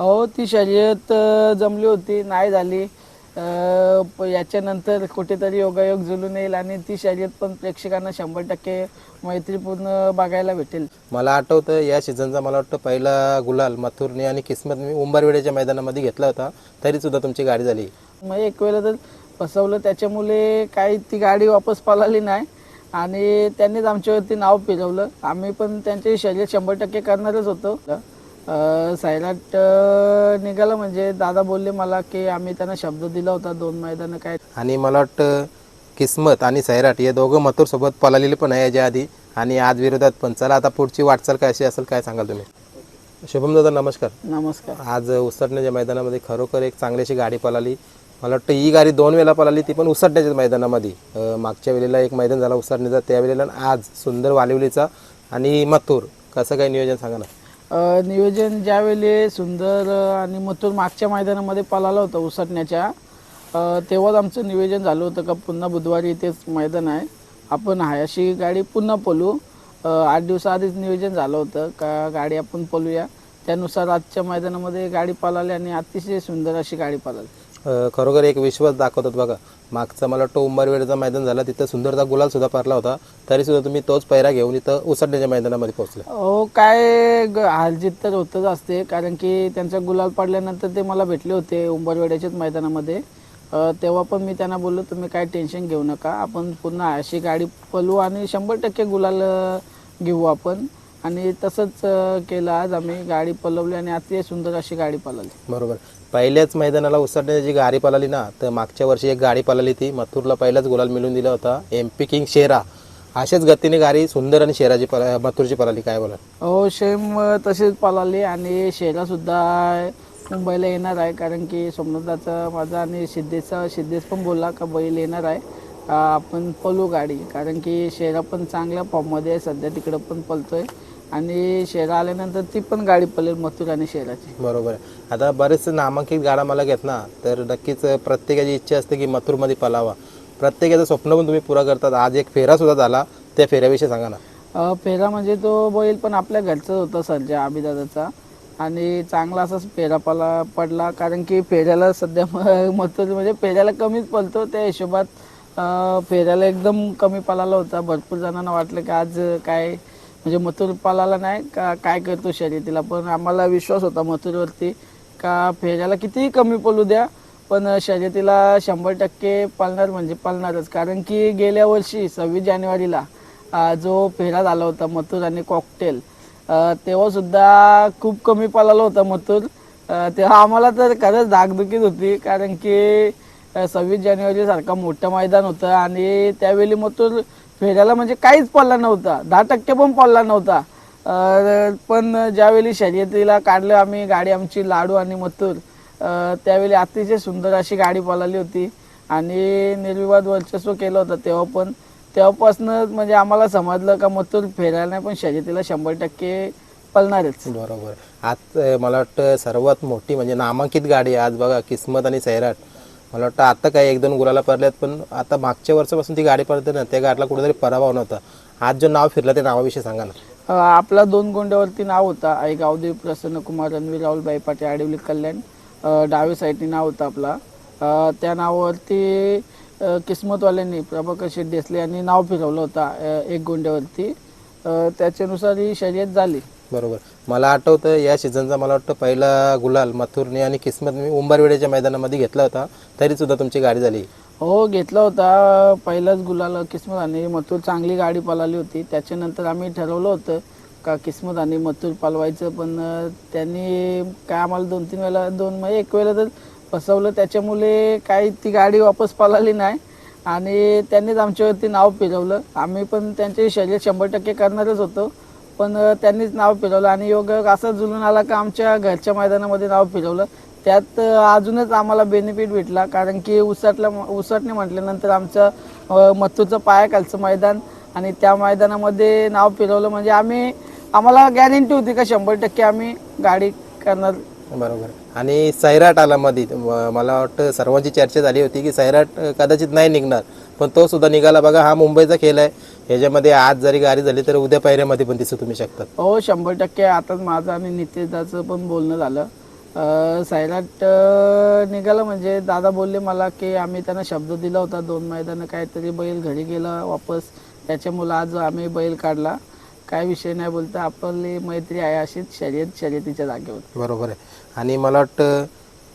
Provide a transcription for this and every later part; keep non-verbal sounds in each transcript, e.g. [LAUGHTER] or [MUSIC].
हो ती शर्यत अ, जमली होती नाही झाली. अ, प- याच्यानंतर कुठेतरी योगायोग जुलून येईल आणि ती शर्यत पण प्रेक्षकांना शंभर टक्के मैत्रीपूर्ण बघायला भेटेल. मला आठवतं या सीझनचा मला वाटतं पहिला गुलाल मथुरने आणि किस्मत मी उंबरवेड्याच्या मैदानामध्ये घेतला होता. तरी सुद्धा तुमची गाडी झाली. मग एक वेळेला तर फसवलं त्याच्यामुळे काही ती गाडी वापस पळाली नाही. आणि त्यांनीच आमच्यावरती नाव फिरवलं. आम्ही पण त्यांची शर्यत शंभर टक्के करणारच होतो. अ, निघाला म्हणजे दादा बोलले मला की आम्ही त्यांना शब्द दिला होता दोन मैदानं काय. आणि मला वाटतं किस्मत आणि सैराट हे दोघं मथुरसोबत पळालेले पण आहे याच्या आधी आणि आज विरोधात पण. चला आता पुढची वाटचाल काय अशी असेल काय सांगाल तुम्ही? शुभम दादा नमस्कार. नमस्कार. आज उसटण्याच्या मैदानामध्ये खरोखर एक चांगलीशी गाडी पळाली. मला वाटतं ही गाडी दोन वेळा पळाली ती पण उसटण्याच्या मैदानामध्ये. मागच्या वेळेला एक मैदान झाला उसटण्याचा त्यावेळेला आज सुंदर वालिवलीचा आणि मथुर. कसं काय नियोजन सांगा ना? नियोजन ज्यावेळी सुंदर आणि मथुर मागच्या मैदानामध्ये पळाला होता उसटण्याच्या तेव्हाच आमचं नियोजन झालं होतं का पुन्हा बुधवारी इथेच मैदान आहे. आपण आहे अशी गाडी पुन्हा पलू आठ दिवसाआधीच नियोजन झालं होतं का गाडी आपण पलूया त्यानुसार आजच्या मैदानामध्ये गाडी पळाली आणि अतिशय सुंदर अशी गाडी पळाली. खरोखर एक विश्वास दाखवतात बघा. मागचा मला वाटतं उंबरवेळेचा मैदान झाला तिथं सुंदरचा गुलाल सुद्धा पारला होता. तरी सुद्धा तुम्ही तोच पैरा घेऊन इथं उसटण्याच्या मैदानामध्ये पोहोचले. हो काय ग- हारजीत तर होतच असते कारण की त्यांचा गुलाल पडल्यानंतर ते मला भेटले होते उंबरवेड्याच्याच मैदानामध्ये. तेव्हा पण मी त्यांना बोललो तुम्ही काय टेन्शन घेऊ नका आपण पुन्हा अशी गाडी पलवू आणि शंभर टक्के गुलाल घेऊ आपण. आणि तसंच केलं. आज आम्ही गाडी पलवली आणि अतिशय सुंदर अशी गाडी पळाली बरोबर. पहिल्याच मैदानाला उसटण्याची गाडी पळाली ना तर मागच्या वर्षी एक गाडी पळाली ती. मथुरला पहिलाच गुलाल मिळून दिला होता. M P king Shera. अशाच गतीने गाडी सुंदर आणि शेराची पळा मथुरची पळाली काय बोला हो सेम अ, तशीच पळाली आणि शेरा सुद्धा मुंबईला येणार आहे. कारण की सोमनाथाचा माझा आणि सिद्धेशचा सिद्धेश पण बोलला का बैल येणार आहे. आपण पळू गाडी. कारण की शेरा पण चांगल्या फॉर्ममध्ये आहे. सध्या तिकडं पण पळतोय आणि शेरा आल्यानंतर ती पण गाडी पळेल मथुर आणि शेराची बरोबर आहे. आता बरेचसे नामांकित गाड्या मला घेत ना तर नक्कीच प्रत्येकाची इच्छा असते की मथुरमध्ये पलावा. प्रत्येकाचं स्वप्न पण तुम्ही पुरा करतात. आज एक फेरा सुद्धा झाला त्या फेऱ्याविषयी सांगा ना. अ, फेरा म्हणजे तो बैल पण आपल्या घरचाच होता सर्जा अभिदादाचा आणि चांगला असाच फेरा पला पडला कारण की फेऱ्याला सध्या म- मथुर म्हणजे फेऱ्याला कमीच पळतो त्या हिशोबात अ, फेऱ्याला एकदम कमी पळाला होता. भरपूर जणांना वाटलं की आज काय म्हणजे मथुर पळाला नाही का काय करतो शर्यतीला? पण आम्हाला विश्वास होता मथुरवरती का फेऱ्याला कितीही कमी पडू द्या पण शर्यतीला शंभर टक्के पालणार म्हणजे पालणारच. कारण की गेल्या वर्षी सव्वीस जानेवारीला जो फेरा झाला होता मथुर आणि कॉकटेल तेव्हासुद्धा खूप कमी पळाला होता मथुर. तेव्हा आम्हाला तर खरंच धाकधुकीच होती. कारण की सव्वीस जानेवारीसारखा मोठं मैदान होतं आणि त्यावेळी मथुर फेऱ्याला म्हणजे काहीच पडला नव्हता. दहा टक्के पण पडला नव्हता. पण ज्यावेळी शर्यतीला काढलं आम्ही गाडी आमची लाडू आणि मथुर त्यावेळी अतिशय सुंदर अशी गाडी पळाली होती आणि निर्विवाद वर्चस्व केलं होतं तेव्हा पण. तेव्हापासून म्हणजे आम्हाला समजलं का मथुर फेरायला पण शर्यतीला शंभर टक्के पळणारच. बरोबर. आज मला वाटतं सर्वात मोठी म्हणजे नामांकित गाडी आज बघा किस्मत आणि सैराट. मला वाटतं आता काय एक दोन गुलाला पडल्यात पण आता मागच्या वर्षापासून ती गाडी पडते ना त्या गाडीला कुठेतरी पराभव नव्हता आज जो नाव फिरलं त्या नावाविषयी सांगा ना. आपला दोन गोंड्यावरती नाव होता. आई गावदेव प्रसन्न कुमार रणवीर राहुल बाईपाटे आडिवली कल्याण डावे डावी साईडने नाव होतं आपला. त्या नावावरती किस्मतवाल्यांनी प्रभाकर शेठ देसले यांनी नाव फिरवलं होतं एक गोंड्यावरती. त्याच्यानुसार ही शर्यत झाली. बरोबर. मला आठवतं या सीझनचा मला वाटतं पहिला गुलाल मथुरने आणि किस्मत मी उंबरवेड्याच्या मैदानामध्ये घेतला होता. तरी सुद्धा तुमची गाडी झाली. हो घेतला होता. पहिलाच गुलाल किस्मत आणि मथुर चांगली गाडी पळाली होती. त्याच्यानंतर आम्ही ठरवलं होतं का किस्मत आणि मथुर पळवायचं पण त्यांनी काय आम्हाला दोन तीन वेळा दोन म्हणजे एक वेळा तर फसवलं. त्याच्यामुळे काही ती गाडी वापस पळाली नाही. आणि त्यांनीच आमच्यावरती नाव फिरवलं. आम्ही पण त्यांचे शरीर शंभर टक्के करणारच होतो. पण त्यांनीच नाव फिरवलं आणि योग असं जुलून आला का आमच्या घरच्या मैदानामध्ये नाव फिरवलं. त्यात अजूनच आम्हाला बेनिफिट भेटला कारण की उसाटला उसाटणे म्हटल्यानंतर आमचं अं, पायाखालचं मैदान आणि त्या मैदानामध्ये नाव फिरवलं. म्हणजे आम्ही आम्हाला गॅरंटी होती का शंभर टक्के आम्ही गाडी करणार. बरोबर. आणि सैराट आला मध्ये मला वाटतं सर्वांची चर्चा झाली होती की सैराट कदाचित नाही निघणार. पण तो सुद्धा निघाला. बघा हा मुंबईचा खेळ आहे. ह्याच्यामध्ये आज जरी गाडी झाली तर उद्या पायऱ्यामध्ये पण दिसू तुम्ही शकतात हो शंभर टक्के. आताच माझं आणि नितेशदाचं पण बोलणं झालं. सैराट निघाला म्हणजे दादा बोलले मला की आम्ही त्यांना शब्द दिला होता. दोन मैदानं काहीतरी बैल घरी गेला वापस. त्याच्यामुळं आज आम्ही बैल काढला. काय विषय नाही बोलता आपली मैत्री आहे अशीच शर्यत शर्यतीच्या जागेवर. बरोबर आहे. आणि मला वाटतं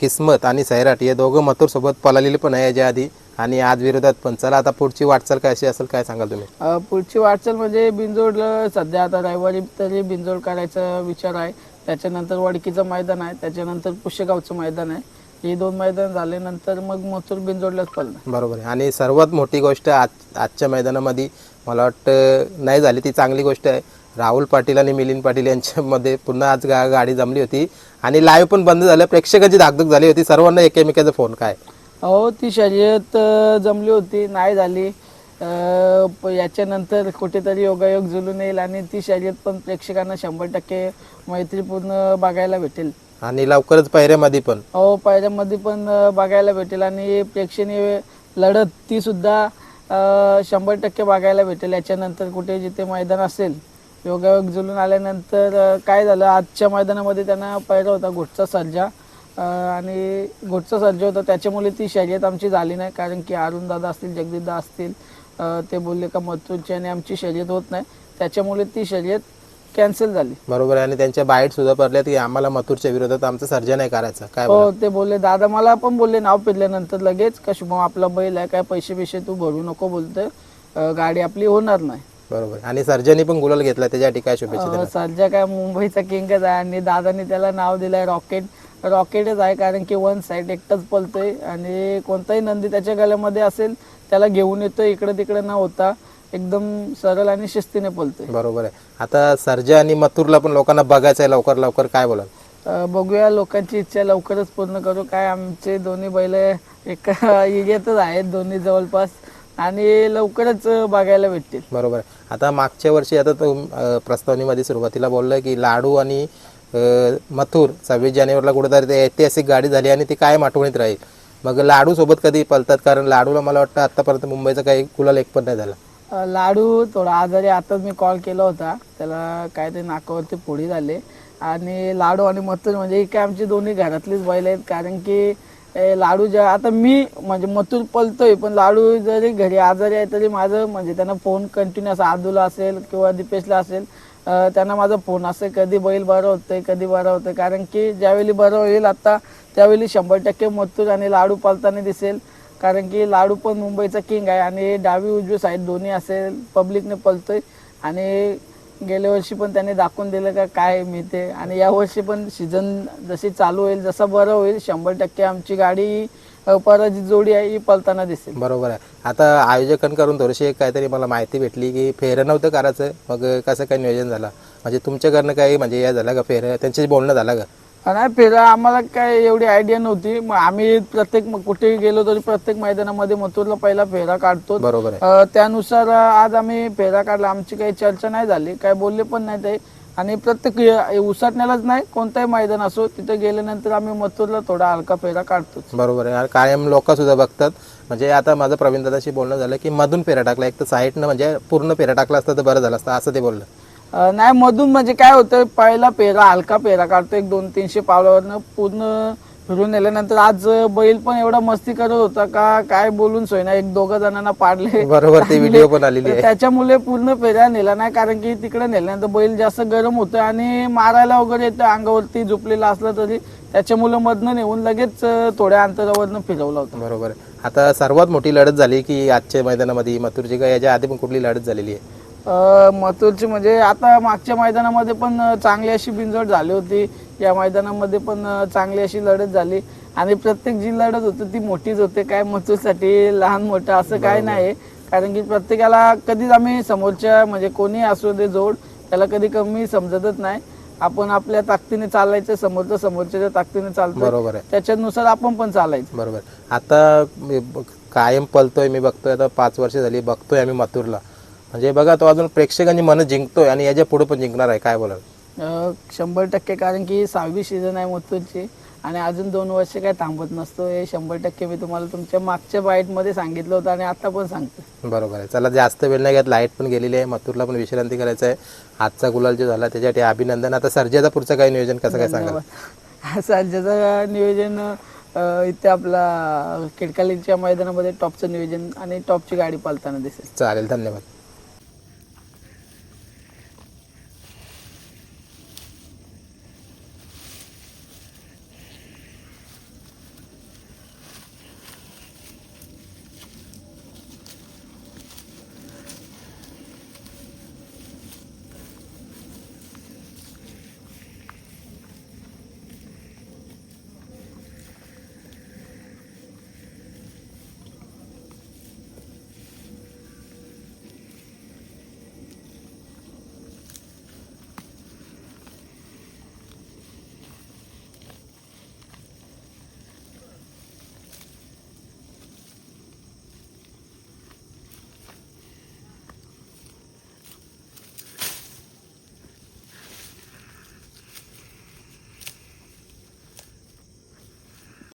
किस्मत आणि सैराट हे दोघं मथुर सोबत पळालेले पण आहे याच्या आधी. आणि आज विरोधात पण. चला आता पुढची वाटचाल काय अशी असेल काय सांगाल तुम्ही? अ, पुढची वाटचाल म्हणजे बिंजोडला सध्या आता रविवारी तरी बिंजोड करायचा विचार आहे. त्याच्यानंतर वडकीचं मैदान आहे. त्याच्यानंतर पुष्यगावचं मैदान आहे. ही दोन मैदान झाल्यानंतर मग मथुर बिंजोडलाच पडणार बरोबर आहे. आणि सर्वात मोठी गोष्ट आज आजच्या मैदानामध्ये मला वाटतं नाही झाली ती चांगली गोष्ट आहे. राहुल पाटील आणि मिलिंद पाटील यांच्यामध्ये पुन्हा आज गा गाडी जमली होती. आणि लाईव्ह पण बंद झालं. प्रेक्षकांची धाकधूक झाली होती. सर्वांना एकमेकाचा फोन काय? हो ती शर्यत जमली होती. नाही झाली. याच्यानंतर कुठेतरी योगायोग जुलून येईल आणि ती शर्यत पण प्रेक्षकांना शंभर टक्के मैत्रीपूर्ण बघायला भेटेल. आणि लवकरच पायऱ्यामध्ये पण. हो पायऱ्यामध्ये पण बघायला भेटेल आणि प्रेक्षणीय लढत ती सुद्धा शंभर टक्के बघायला भेटेल. याच्यानंतर कुठे जिथे मैदान असेल योगायोग जुलून आल्यानंतर काय झालं आजच्या मैदानामध्ये त्यांना पायरा होता घोटचा सर्जा. आणि घोटचा सर्जा होता त्याच्यामुळे ती शर्यत आमची झाली नाही कारण की अरुण दादा असतील जगदीशदा असतील ते बोलले का मथुरची आणि आमची शर्यत होत नाही. त्याच्यामुळे ती शर्यत कॅन्सल झाली. बरोबर आहे. आणि त्यांच्या बाईट सुद्धा पडल्यात की आम्हाला मथुरच्या विरोधात आमचं सर्जन नाही करायचं. काय हो ते बोलले. दादा मला पण बोलले नाव पिरल्यानंतर लगेच. का शुभम आपला बैल आहे काय पैसे बिशे तू भरू नको बोलतोय. अं, गाडी आपली होणार नाही. बरोबर. आणि सर्जनी पण गुलाल घेतला त्याच्यासाठी काय शुभेच्छा सध्या काय मुंबईचा किंगच आहे आणि दादानी त्याला नाव दिलंय रॉकेट. रॉकेटच आहे कारण की वन साईड एकटाच पलतोय आणि कोणताही नंदी त्याच्या गळ्यामध्ये असेल त्याला घेऊन येतोय. इकडे तिकडे न होता. एकदम सरळ आणि शिस्तीने पलतोय बरोबर आहे. आता सर्जा आणि मथुरला पण लोकांना बघायचं आहे लवकर लवकर. काय बोलाल? अ, बघूया. लोकांची इच्छा लवकरच पूर्ण करू. काय आमचे दोन्ही बैल एका एरियातच [LAUGHS] आहेत दोन्ही जवळपास. आणि लवकरच बघायला भेटतील. बरोबर आहे. आता मागच्या वर्षी आता तो अं, प्रस्तावनेमध्ये सुरुवातीला बोललं की लाडू आणि अं, मथुर सव्वीस जानेवारीला कुठेतरी ते ऐतिहासिक गाडी झाली आणि ती कायम आठवणीत राहील. मग लाडू सोबत कधी पलतात कारण लाडूला मला वाटतं आतापर्यंत मुंबईचा काही कुलाल एक पण नाही झाला. लाडू थोडा आजारी आताच मी कॉल केला होता. त्याला काय ते नाकावरती पोळी झाले. आणि लाडू आणि मथुर म्हणजे ही काय आमची दोन्ही घरातलीच बैल आहेत. कारण की लाडू ज्या आता मी म्हणजे मथुर पलतोय पण लाडू जरी घरी आजारी आहे तरी माझं म्हणजे त्यांना फोन कंटिन्यू असा आदूला असेल किंवा दीपेशला असेल त्यांना माझा फोन असेल. कधी बैल बरं होतंय कधी बरं होतंय. कारण की ज्यावेळी बरं होईल आता त्यावेळी शंभर टक्के मथुर आणि लाडू पालताना दिसेल. कारण की लाडू पण मुंबईचा किंग आहे आणि डावी उजवी साईड दोन्ही असेल पब्लिकने पलतोय आणि गेल्या वर्षी पण त्यांनी दाखवून दिलं का काय मी ते. आणि या वर्षी पण सीझन जशी चालू होईल जसं बरं होईल शंभर टक्के आमची गाडी परत जोडी आहे ही पलताना दिसेल. बरोबर आहे. आता आयोजकांकडून थोडीशी एक काहीतरी मला माहिती भेटली की फेरं नव्हतं करायचं. मग कसं काय नियोजन झालं? म्हणजे तुमच्याकडनं काही म्हणजे या झालं का? फेरं? त्यांच्याशी बोलणं झालं का? नाही फेरा आम्हाला काय एवढी आयडिया नव्हती. मग आम्ही प्रत्येक कुठेही गेलो तरी प्रत्येक मैदानामध्ये मथुरला पहिला फेरा काढतो. बरोबर त्यानुसार आज आम्ही फेरा काढला. आमची काही चर्चा नाही झाली. काय बोलले पण नाही ते. आणि प्रत्येक उसाटण्यालाच नाही कोणताही मैदान असो तिथे गेल्यानंतर आम्ही मथुरला थोडा हलका फेरा काढतोच. बरोबर आहे. कायम लोक सुद्धा बघतात. म्हणजे आता माझं प्रवीण दादाशी बोलणं झालं की मधून फेरा टाकला. एक तर साईडनं म्हणजे पूर्ण फेरा टाकला असता तर बरं झालं असतं असं ते बोललं. नाही मधून म्हणजे काय होतं पहिला पेरा हलका पेरा काढतो एक दोन तीनशे पावलावरनं पूर्ण फिरून नेल्यानंतर आज बैल पण एवढा मस्ती करत होता का काय बोलून सोय ना एक दोघं जणांना पाडले. बरोबर ते व्हिडिओ पण आलेली आहे. त्याच्यामुळे पूर्ण फेऱ्या नेला नाही कारण की तिकडे नेल्यानंतर बैल जास्त गरम होतं आणि मारायला वगैरे येतं अंगावरती झोपलेला असला तरी त्याच्यामुळे मधनं नेऊन लगेच थोड्या अंतरावरनं फिरवला होता. बरोबर. आता सर्वात मोठी लढत झाली की आजच्या मैदानामध्ये मथुरची का याच्या आधी पण कुठली लढत झालेली आहे? मथुरची म्हणजे आता मागच्या मैदानामध्ये पण चांगली अशी बिंजोड झाली होती. या मैदानामध्ये पण चांगली अशी लढत झाली. आणि प्रत्येक जी लढत होती ती मोठीच होते. काय मथुरसाठी लहान मोठं असं काय नाही. कारण की प्रत्येकाला कधीच आम्ही समोरच्या म्हणजे कोणी असू दे जोड त्याला कधी कमी समजतच नाही. आपण आपल्या ताकदीने चालायचं समोरचं समोरच्या ताकदीने चालतो बरोबर आहे. त्याच्यानुसार आपण पण चालायचं. बरोबर. आता कायम पलतोय मी बघतोय. आता पाच वर्ष झाली बघतोय आम्ही मथुरला. म्हणजे बघा तो अजून प्रेक्षकांची मनं जिंकतोय आणि याच्यापुढे पण जिंकणार आहे. काय बोलाल? शंभर टक्के कारण की सहावी सीझन आहे मथुरची आणि अजून दोन वर्ष काय थांबत नसतो. हे शंभर टक्के मी तुम्हाला तुमच्या मागच्या बाईटमध्ये सांगितलं होतं आणि आता पण सांगतो बरोबर आहे. चला जास्त वेळ नाही घेत. लाइट पण गेलेली आहे. मथुरला पण विश्रांती करायचं आहे. आजचा गुलाल जो झाला त्याच्यासाठी अभिनंदन. आता सर्जाचा पुढचं काय नियोजन? कसं काय सांगाल? [LAUGHS] सर्जाचं नियोजन इथे आपला किडकालीच्या मैदानामध्ये टॉपचं नियोजन आणि टॉपची गाडी पालताना दिसेल. चालेल. धन्यवाद.